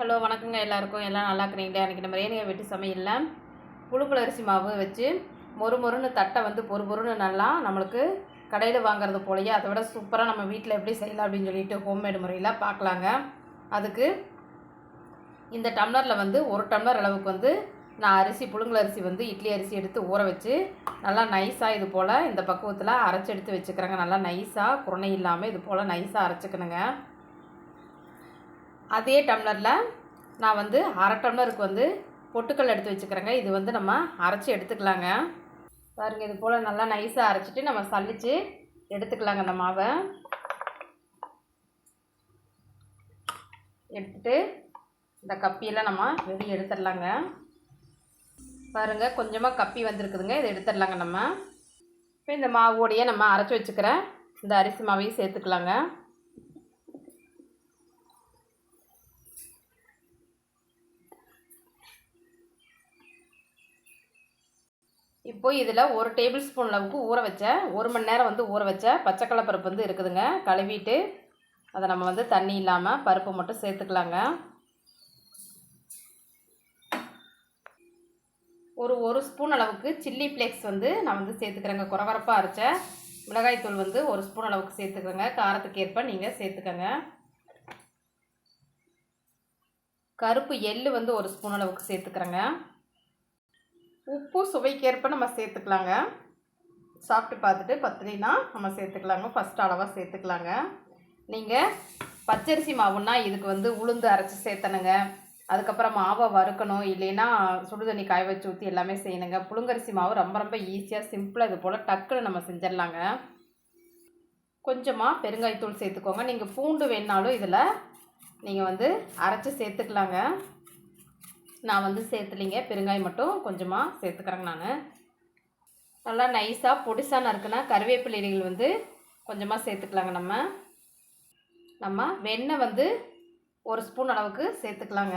Hello வணக்கங்க எல்லாருக்கும். எல்லாம் நல்லா இருக்கிறீங்களா? அன்றைக்கி நம்ம ஏனியை வெட்டி சமையலில் புழுப்புல அரிசி மாவு வச்சு மொறு மொறுன்னு தட்டை வந்து பொறு பொறுன்னு நல்லா நம்மளுக்கு கடையில் வாங்குறது போலயே அதை விட சூப்பராக நம்ம வீட்டில் எப்படி செய்யலாம் அப்படின்னு சொல்லிட்டு ஹோம்மேடு முறையில் பார்க்கலாங்க. அதுக்கு இந்த டம்ளரில் வந்து ஒரு டம்ளர் அளவுக்கு வந்து நான் அரிசி புழுங்கல் அரிசி வந்து இட்லி அரிசி எடுத்து ஊற வச்சு நல்லா நைஸாக இது போல் இந்த பக்குவத்தில் அரைச்சி எடுத்து வச்சுக்கிறேங்க. நல்லா நைஸாக குரணை இல்லாமல் இது போல் நைஸாக அரைச்சிக்கணுங்க. அதே டம்ளரில் நான் வந்து அரை டம்ளருக்கு வந்து பொட்டுக்கல் எடுத்து வச்சுக்கிறேங்க. இது வந்து நம்ம அரைச்சி எடுத்துக்கலாங்க. பாருங்க இது போல் நல்லா நைஸாக அரைச்சிட்டு நம்ம சளிச்சு எடுத்துக்கலாங்க இந்த மாவை. எடுத்துட்டு இந்த கப்பியெல்லாம் நம்ம வெளியே எடுத்துடலாங்க. பாருங்கள் கொஞ்சமாக கப்பி வந்திருக்குதுங்க. இதை எடுத்துடலாங்க நம்ம. இப்போ இந்த மாவோடையே நம்ம அரைச்சி வச்சுக்கிற இந்த அரிசி மாவையும் சேர்த்துக்கலாங்க. இப்போ இதில் ஒரு டேபிள் ஸ்பூன் அளவுக்கு ஊற வச்ச ஒரு மணி நேரம் வந்து ஊற வச்ச பச்சைக்கடலை பருப்பு வந்து இருக்குதுங்க. கழுவிட்டு அதை நம்ம வந்து தண்ணி இல்லாமல் பருப்பு மட்டும் சேர்த்துக்கலாங்க. ஒரு ஒரு ஸ்பூன் அளவுக்கு சில்லி ஃப்ளேக்ஸ் வந்து நான் வந்து சேர்த்துக்கிறேங்க. குறவரப்பாக அரைச்ச மிளகாய்த்தூள் வந்து ஒரு ஸ்பூன் அளவுக்கு சேர்த்துக்கிறேங்க. காரத்துக்கு ஏற்ப நீங்கள் சேர்த்துக்கங்க. கருப்பு எள் வந்து ஒரு ஸ்பூன் அளவுக்கு சேர்த்துக்கிறேங்க. உப்பு சுவைக்கேற்ப நம்ம சேர்த்துக்கலாங்க. சாப்பிட்டு பார்த்துட்டு பத்திரினா நம்ம சேர்த்துக்கலாங்க. ஃபஸ்ட் அளவாக சேர்த்துக்கலாங்க. நீங்கள் பச்சரிசி மாவுன்னா இதுக்கு வந்து உளுந்து அரைச்சி சேர்த்தணுங்க. அதுக்கப்புறம் மாவை வறுக்கணும். இல்லைன்னா சுடுதண்ணி காய வச்சு ஊற்றி எல்லாமே செய்யணுங்க. புழுங்கரிசி மாவு ரொம்ப ரொம்ப ஈஸியாக சிம்பிளாக இது போல் டக்குன்னு நம்ம செஞ்சிடலாங்க. கொஞ்சமாக பெருங்காயத்தூள் சேர்த்துக்கோங்க. நீங்கள் பூண்டு வேணாலும் இதில் நீங்கள் வந்து அரைச்சி சேர்த்துக்கலாங்க. நான் வந்து சேர்த்துலிங்க. பெருங்காயம் மட்டும் கொஞ்சமாக சேர்த்துக்கிறேங்க நான். நல்லா நைஸாக பொடிசாக நறுக்குனா கருவேப்பிலைகள் வந்து கொஞ்சமாக சேர்த்துக்கலாங்க நம்ம. நம்ம வெண்ணெய் வந்து ஒரு ஸ்பூன் அளவுக்கு சேர்த்துக்கலாங்க.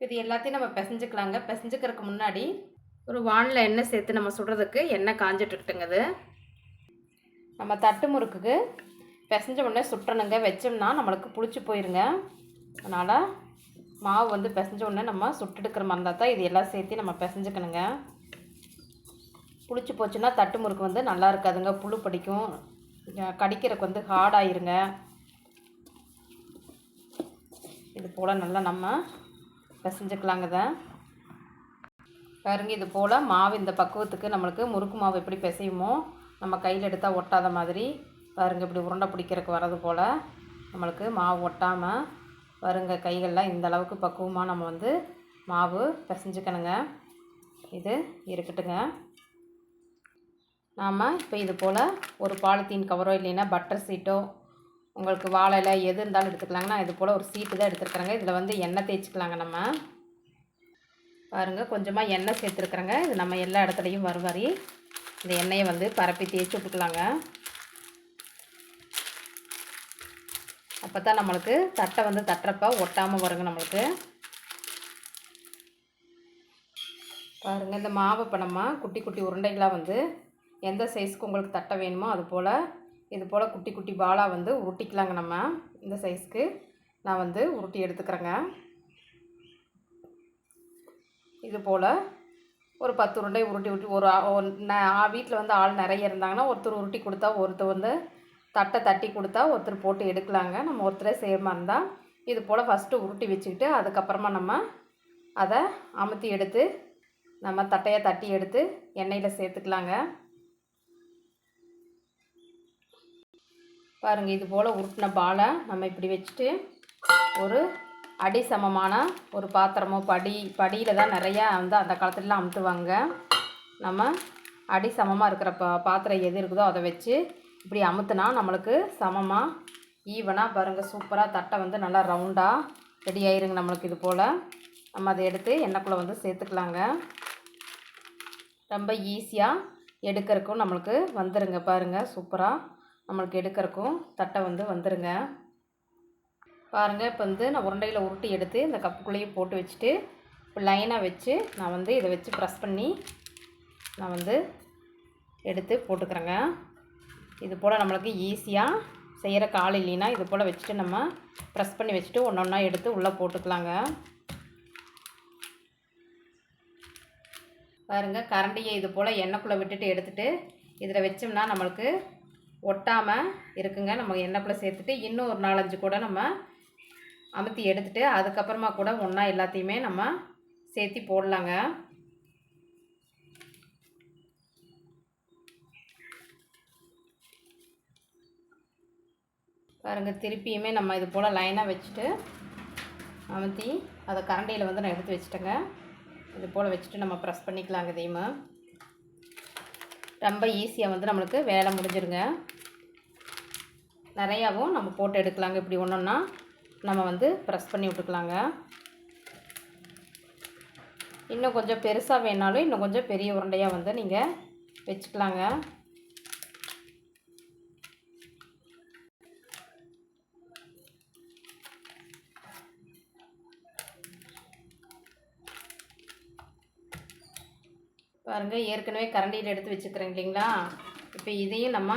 இது எல்லாத்தையும் நம்ம பிசைஞ்சுக்கலாங்க. பிசைஞ்சுக்கிறதுக்கு முன்னாடி ஒரு வானில் எண்ணெய் சேர்த்து நம்ம சுடுறதுக்கு எண்ணெய் காஞ்சிட்டுட்டுங்க அது நம்ம தட்டு முறுக்குக்கு பிசைஞ்ச உடனே சுட்டணுங்க. வச்சோம்னா நம்மளுக்கு புளிச்சு போயிருங்க. அதனால் மாவு வந்து பிசைஞ்ச உடனே நம்ம சுட்டெடுக்கிற மாதிரி இருந்தால் தான் இது எல்லாம் சேர்த்து நம்ம பிசைஞ்சுக்கணுங்க. புளிச்சு போச்சுன்னா தட்டு முறுக்கு வந்து நல்லா இருக்காதுங்க. புழு படிக்கும். கடிக்கிறதுக்கு வந்து ஹார்டாயிருங்க இது போல் நல்லா நம்ம பிசைஞ்சுக்கலாங்க இதை. பாருங்க இது போல் மாவு இந்த பக்குவத்துக்கு நம்மளுக்கு முறுக்கு மாவு எப்படி பிசையுமோ நம்ம கையில் எடுத்தால் ஒட்டாத மாதிரி பாருங்கள் இப்படி உருண்டை பிடிக்கிறதுக்கு வர்றது போல் நம்மளுக்கு மாவு ஒட்டாமல் வருங்க கைகளில் இந்த அளவுக்கு பக்குவமாக நம்ம வந்து மாவு பிசைஞ்சுக்கணுங்க. இது இருக்கட்டுங்க. நாம் இப்போ இது போல் ஒரு பாலித்தீன் கவரோ இல்லைன்னா பட்டர் சீட்டோ உங்களுக்கு வாழையில் எது இருந்தாலும் எடுத்துக்கலாங்க. நான் இது போல் ஒரு சீட்டு தான் எடுத்துருக்குறேங்க. இதில் வந்து எண்ணெய் தேய்ச்சிக்கலாங்க நம்ம. பாருங்கள் கொஞ்சமாக எண்ணெய் சேர்த்துருக்குறேங்க. இது நம்ம எல்லா இடத்துலையும் வரும் வரி இந்த எண்ணெயை வந்து பரப்பி தேய்ச்சி விட்டுக்கலாங்க அப்போ தான் நம்மளுக்கு தட்டை வந்து தட்டுறப்ப ஒட்டாமல் வருங்க நம்மளுக்கு. பாருங்கள் இந்த மாவை இப்போ நம்ம குட்டி குட்டி உருண்டைகளாக வந்து எந்த சைஸ்க்கு உங்களுக்கு தட்டை வேணுமோ அது போல் இது போல் குட்டி குட்டி பாலாக வந்து உருட்டிக்கலாங்க நம்ம. இந்த சைஸ்க்கு நான் வந்து உருட்டி எடுத்துக்கிறேங்க. இது போல் ஒரு பத்து உருண்டை உருட்டி உருட்டி ஒரு வீட்டில் வந்து ஆள் நிறைய இருந்தாங்கன்னா ஒருத்தர் உருட்டி கொடுத்தா ஒருத்தர் வந்து தட்டை தட்டி கொடுத்தா ஒருத்தர் போட்டு எடுக்கலாங்க. நம்ம ஒருத்தரே செய்கிற இருந்தால் இது போல் ஃபஸ்ட்டு உருட்டி வச்சுக்கிட்டு அதுக்கப்புறமா நம்ம அதை அமுத்தி எடுத்து நம்ம தட்டையை தட்டி எடுத்து எண்ணெயில் சேர்த்துக்கலாங்க. பாருங்கள் இது போல் உருட்டின பாலை நம்ம இப்படி வச்சுட்டு ஒரு அடி சமமான ஒரு பாத்திரமோ படி படியில் தான் நிறையா வந்து அந்த காலத்துலலாம் அமுத்துவாங்க. நம்ம அடி சமமாக இருக்கிற பா பாத்திரம் எது இருக்குதோ அதை வச்சு இப்படி அமுத்துனா நம்மளுக்கு சமமாக ஈவனாக பாருங்கள் சூப்பராக தட்டை வந்து நல்லா ரவுண்டாக ரெடி ஆயிருங்க நம்மளுக்கு இது போல். நம்ம அதை எடுத்து எண்ணெய்க்குள்ளே வந்து சேர்த்துக்கலாங்க. ரொம்ப ஈஸியாக எடுக்கிறக்கும் நம்மளுக்கு வந்துருங்க பாருங்கள் சூப்பராக நம்மளுக்கு எடுக்கிறக்கும் தட்டை வந்து வந்துருங்க. பாருங்கள் இப்போ வந்து நான் உருண்டையில் உருட்டி எடுத்து இந்த கப்புக்குள்ளேயும் போட்டு வச்சுட்டு இப்போ லைனாக வச்சு நான் வந்து இதை வச்சு ப்ரெஸ் பண்ணி நான் வந்து எடுத்து போட்டுக்கிறேங்க. இது போல் நம்மளுக்கு ஈஸியாக செய்கிற கால் இல்லைன்னா இது போல் வச்சுட்டு நம்ம ப்ரெஸ் பண்ணி வச்சுட்டு ஒன்று ஒன்றா எடுத்து உள்ளே போட்டுக்கலாங்க. பாருங்கள் கரண்டியை இது போல் எண்ணெய்க்குள்ளே விட்டுட்டு எடுத்துகிட்டு இதில் வச்சோம்னா நம்மளுக்கு ஒட்டாமல் இருக்குங்க. நம்ம எண்ணெய்க்குள்ளே சேர்த்துட்டு இன்னும் ஒரு நாலஞ்சு கூட நம்ம அமுத்தி எடுத்துகிட்டு அதுக்கப்புறமா கூட ஒன்றா எல்லாத்தையுமே நம்ம சேர்த்தி போடலாங்க. பாருங்கள் திருப்பியுமே நம்ம இது போல் லைனாக வச்சுட்டு அமுத்தி அதை கரண்டியில் வந்து நான் எடுத்து வச்சுட்டேங்க. இது போல் வச்சுட்டு நம்ம ப்ரெஸ் பண்ணிக்கலாங்க இதையுமா. ரொம்ப ஈஸியாக வந்து நம்மளுக்கு வேலை முடிஞ்சிருங்க. நிறையாவும் நம்ம போட்டு எடுக்கலாங்க இப்படி ஒன்றுன்னா நம்ம வந்து ப்ரெஸ் பண்ணி விட்டுக்கலாங்க. இன்னும் கொஞ்சம் பெருசாக வேணாலும் இன்னும் கொஞ்சம் பெரிய உருண்டையாக வந்து நீங்கள் வச்சுக்கலாங்க. பாருங்கள் ஏற்கனவே கரண்டியில் எடுத்து வச்சுக்கிறேன் இல்லைங்களா? இப்போ இதையும் நம்ம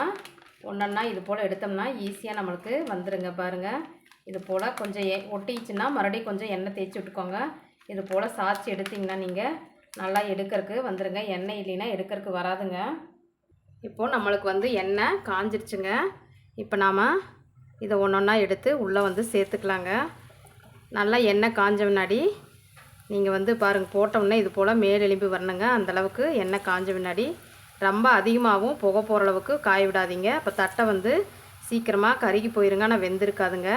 ஒன்றா இது போல் எடுத்தோம்னா ஈஸியாக நம்மளுக்கு வந்துடுங்க பாருங்கள் இது போல் கொஞ்சம் எ ஒட்டிச்சுன்னா மறுபடியும் கொஞ்சம் எண்ணெய் தேய்ச்சி விட்டுக்கோங்க. இது போல் சாய்ச்சி எடுத்திங்கன்னா நீங்கள் நல்லா எடுக்கிறதுக்கு வந்துடுங்க எண்ணெய் இல்லைன்னா எடுக்கிறதுக்கு வராதுங்க. இப்போது நம்மளுக்கு வந்து எண்ணெய் காஞ்சிருச்சுங்க. இப்போ நாம் இதை ஒன்று ஒன்றா எடுத்து உள்ளே வந்து சேர்த்துக்கலாங்க. நல்லா எண்ணெய் காஞ்ச முன்னாடி நீங்கள் வந்து பாருங்கள் போட்டோம்னா இது போல் மேல் எலும்பி வரணுங்க. அந்தளவுக்கு எண்ணெய் காஞ்ச முன்னாடி ரொம்ப அதிகமாகவும் புகை போகிற அளவுக்கு காய விடாதீங்க. அப்போ தட்டை வந்து சீக்கிரமாக கருகி போயிருங்க. ஆனால் வெந்திருக்காதுங்க.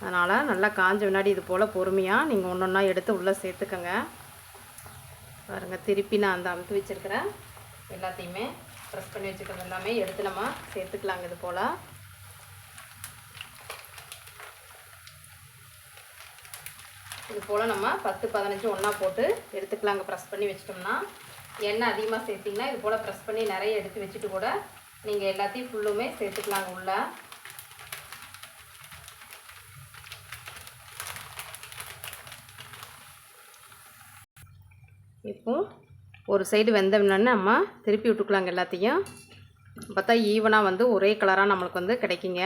அதனால் நல்லா காஞ்ச முன்னாடி இது போல் பொறுமையாக நீங்கள் ஒன்று ஒன்றா எடுத்து உள்ளே சேர்த்துக்கோங்க. பாருங்கள் திருப்பி நான் அந்த அமுத்து வச்சுருக்கிறேன் எல்லாத்தையுமே ப்ரெஸ் பண்ணி வச்சுக்கிறது எல்லாமே எடுத்து நம்ம சேர்த்துக்கலாங்க இது போல். இது போல் நம்ம பத்து பதினஞ்சு ஒன்றா போட்டு எடுத்துக்கலாங்க ப்ரெஸ் பண்ணி வச்சிட்டோம்னா எண்ணெய் அதிகமாக சேர்த்திங்கன்னா இது போல் ப்ரெஸ் பண்ணி நிறைய எடுத்து வச்சுட்டு கூட நீங்கள் எல்லாத்தையும் ஃபுல்லுமே சேர்த்துக்கலாங்க உள்ள. இப்போ ஒரு சைடு வெந்தோம்னா நம்ம திருப்பி விட்டுக்கலாங்க எல்லாத்தையும். பார்த்தா ஈவனாக வந்து ஒரே கலராக நம்மளுக்கு வந்து கிடைக்குங்க.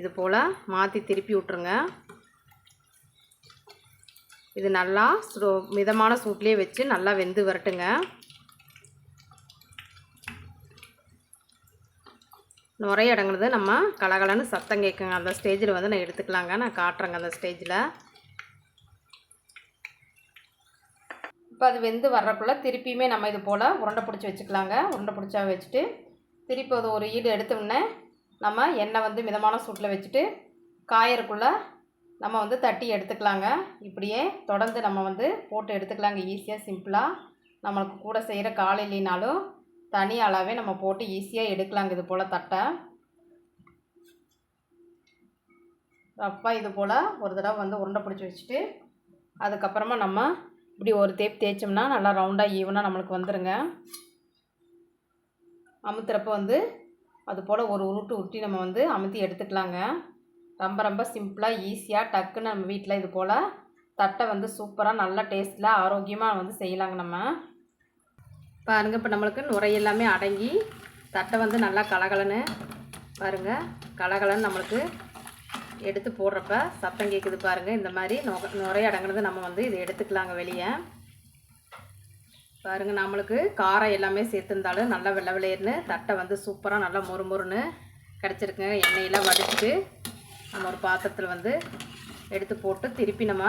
இது போல் மாற்றி திருப்பி விட்ருங்க இது நல்லா ஸ்லோ மிதமான சூட்லேயே வச்சு நல்லா வெந்து வரட்டுங்க. நுரைய அடங்குனது நம்ம கலகலன்னு சத்தம் கேட்குங்க. அந்த ஸ்டேஜில் வந்து நான் எடுத்துக்கலாங்க. நான் காட்டுறேங்க அந்த ஸ்டேஜில். இப்போ அது வெந்து வர்றக்குள்ளே திருப்பியுமே நம்ம இது போல் உருண்டை பிடிச்சி வச்சுக்கலாங்க. உருண்டை பிடிச்சா வச்சுட்டு திருப்பி அது ஒரு ஈடு எடுத்தோடனே நம்ம எண்ணெய் வந்து மிதமான சூட்டில் வச்சுட்டு காயறக்குள்ளே நம்ம வந்து தட்டி எடுத்துக்கலாங்க. இப்படியே தொடர்ந்து நம்ம வந்து போட்டு எடுத்துக்கலாங்க. ஈஸியாக சிம்பிளாக நம்மளுக்கு கூட செய்கிற காலை இல்லைனாலும் தனி அளவே நம்ம போட்டு ஈஸியாக எடுக்கலாங்க. இது போல் தட்டை. ரஃப்பாக இது போல் ஒரு தடவை வந்து உருண்டை பிடிச்சி வச்சுட்டு அதுக்கப்புறமா நம்ம இப்படி ஒரு தேப் தேய்ச்சோம்னா நல்லா ரவுண்டாக ஈவனாக நம்மளுக்கு வந்துடுங்க அமுத்துறப்ப வந்து அது போல் ஒரு உருட்டு உருட்டி நம்ம வந்து அமுத்தி எடுத்துக்கலாங்க. ரொம்ப ரொம்ப சிம்பிளாக ஈஸியாக டக்குன்னு நம்ம வீட்டில் இது போல் தட்டை வந்து சூப்பராக நல்ல டேஸ்ட்டில் ஆரோக்கியமாக வந்து செய்யலாங்க நம்ம. பாருங்கள் இப்போ நம்மளுக்கு நுரை எல்லாமே அடங்கி தட்டை வந்து நல்லா கலகலன்னு பாருங்கள் கலகலன்னு நம்மளுக்கு எடுத்து போடுறப்ப சத்தம் கேட்குது பாருங்கள் இந்த மாதிரி நொ நுரை அடங்குனது நம்ம வந்து இதை எடுத்துக்கலாங்க வெளியே. பாருங்கள் நம்மளுக்கு காரம் எல்லாமே சேர்த்துருந்தாலும் நல்லா வெள்ளை வெள்ளையர்னு தட்டை வந்து சூப்பராக நல்லா மொறு மொறுன்னு கிடச்சிருக்குங்க. எண்ணெயெல்லாம் வடிச்சிட்டு நம்ம ஒரு பாத்திரத்தில் வந்து எடுத்து போட்டு திருப்பி நம்ம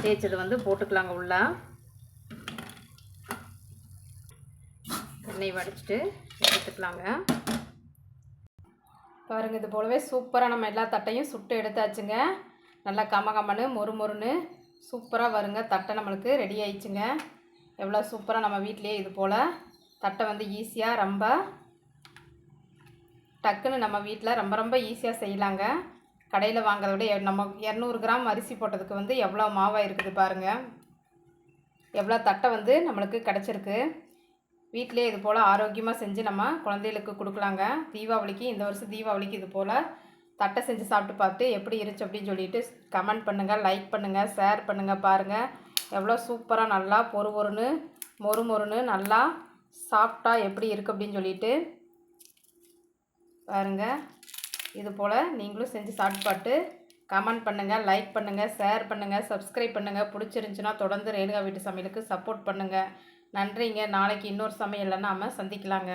தேய்ச்சது வந்து போட்டுக்கலாங்க உள்ள. எண்ணெய் வடிச்சிட்டு எடுத்துக்கலாங்க. பாருங்கள் இது போலவே சூப்பராக நம்ம எல்லா தட்டையும் சுட்டு எடுத்தாச்சுங்க. நல்லா கம கமன்னு மொறு மொறுன்னு சூப்பராக வருங்க. தட்டை நம்மளுக்கு ரெடி ஆயிடுச்சுங்க. எவ்வளோ சூப்பராக நம்ம வீட்டிலேயே இது போல் தட்டை வந்து ஈஸியாக ரொம்ப டக்குன்னு நம்ம வீட்டில் ரொம்ப ரொம்ப ஈஸியாக செய்யலாங்க. கடையில் வாங்குறத விட எ- நம்ம இரநூறு கிராம் அரிசி போட்டதுக்கு வந்து எவ்வளோ மாவாக இருக்குது பாருங்கள் எவ்வளோ தட்டை வந்து நம்மளுக்கு கிடச்சிருக்கு. வீட்டிலே இது போல் ஆரோக்கியமாக செஞ்சு நம்ம குழந்தைகளுக்கு கொடுக்கலாங்க. தீபாவளிக்கு இந்த வருஷம் தீபாவளிக்கு இது போல் தட்டை செஞ்சு சாப்பிட்டு பார்த்து எப்படி இருந்துச்சு அப்படின்னு சொல்லிட்டு கமெண்ட் பண்ணுங்கள் லைக் பண்ணுங்கள் ஷேர் பண்ணுங்கள் பாருங்கள் எவ்வளோ சூப்பராக நல்லா பொறு பொறுன்னு மொறு மொறுன்னு நல்லா சாப்பிட்டா எப்படி இருக்குது அப்படின்னு சொல்லிட்டு பாருங்கள் இது போல் நீங்களும் செஞ்சு சாப்பிட்டு கமெண்ட் பண்ணுங்கள் லைக் பண்ணுங்கள் ஷேர் பண்ணுங்கள் சப்ஸ்கிரைப் பண்ணுங்கள் பிடிச்சிருந்துச்சின்னா தொடர்ந்து ரேணுகா வீட்டு சமையலுக்கு சப்போர்ட் பண்ணுங்கள் நன்றிங்க. நாளைக்கு இன்னொரு சமையலில் நாம் சந்திக்கலாங்க.